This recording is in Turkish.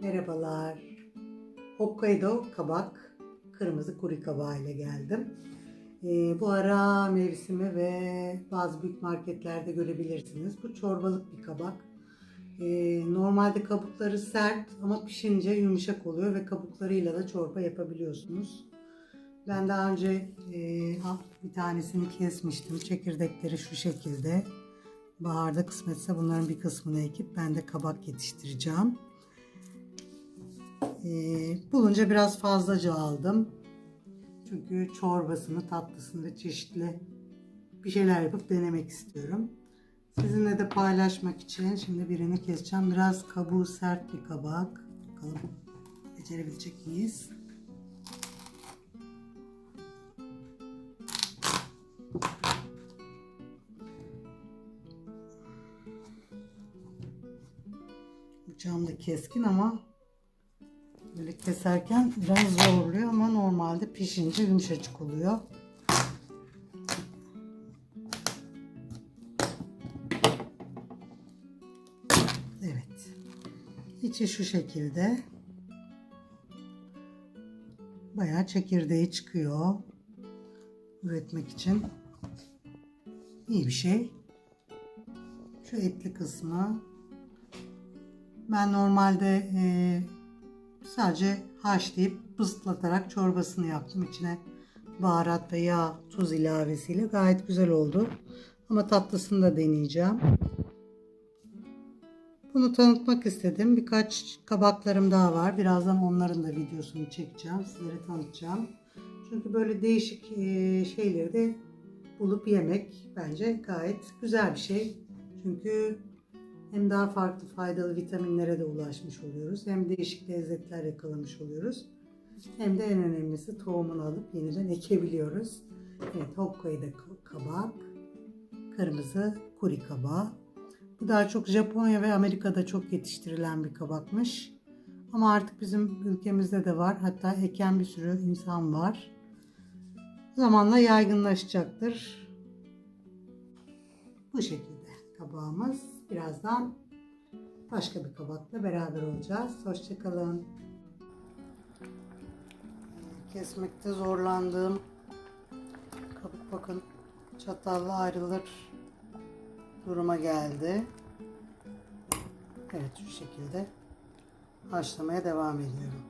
Merhabalar. Hokkaido kabak, kırmızı kuru kabağı ile geldim. Ee, bu ara mevsimi ve bazı büyük marketlerde görebilirsiniz. Bu çorbalık bir kabak. Ee, normalde kabukları sert ama pişince yumuşak oluyor ve kabuklarıyla da çorba yapabiliyorsunuz. Ben daha önce e, bir tanesini kesmiştim. Çekirdekleri şu şekilde. Baharda kısmetse bunların bir kısmını ekip ben de kabak yetiştireceğim. Ee, bulunca biraz fazlaca aldım. Çünkü çorbasını, tatlısını ve çeşitli bir şeyler yapıp denemek istiyorum. Sizinle de paylaşmak için şimdi birini keseceğim. Biraz kabuğu sert bir kabak. Bakalım becerebilecek miyiz? Bıçağım da keskin ama böyle keserken biraz zorluyor ama normalde pişince yumuşacık oluyor. Evet. İçi şu şekilde. Bayağı çekirdeği çıkıyor. Üretmek için. iyi bir şey. Şu etli kısmı ben normalde e, sadece haşlayıp bızlatarak çorbasını yaptım. İçine baharat ve yağ, tuz ilavesiyle gayet güzel oldu. Ama tatlısını da deneyeceğim. Bunu tanıtmak istedim. Birkaç kabaklarım daha var. Birazdan onların da videosunu çekeceğim. Sizlere tanıtacağım. Çünkü böyle değişik e, şeyleri de bulup yemek bence gayet güzel bir şey. Çünkü hem daha farklı faydalı vitaminlere de ulaşmış oluyoruz. Hem değişik lezzetler yakalamış oluyoruz. Hem de en önemlisi tohumunu alıp yeniden ekebiliyoruz. Evet Hokkaido kabak, kırmızı kuri kabağı. Bu daha çok Japonya ve Amerika'da çok yetiştirilen bir kabakmış. Ama artık bizim ülkemizde de var. Hatta eken bir sürü insan var. Zamanla yaygınlaşacaktır. Bu şekilde kabağımız. Birazdan başka bir kabakla beraber olacağız. Hoşçakalın. Kesmekte zorlandığım kabuk bakın çatalla ayrılır duruma geldi. Evet şu şekilde haşlamaya devam ediyorum.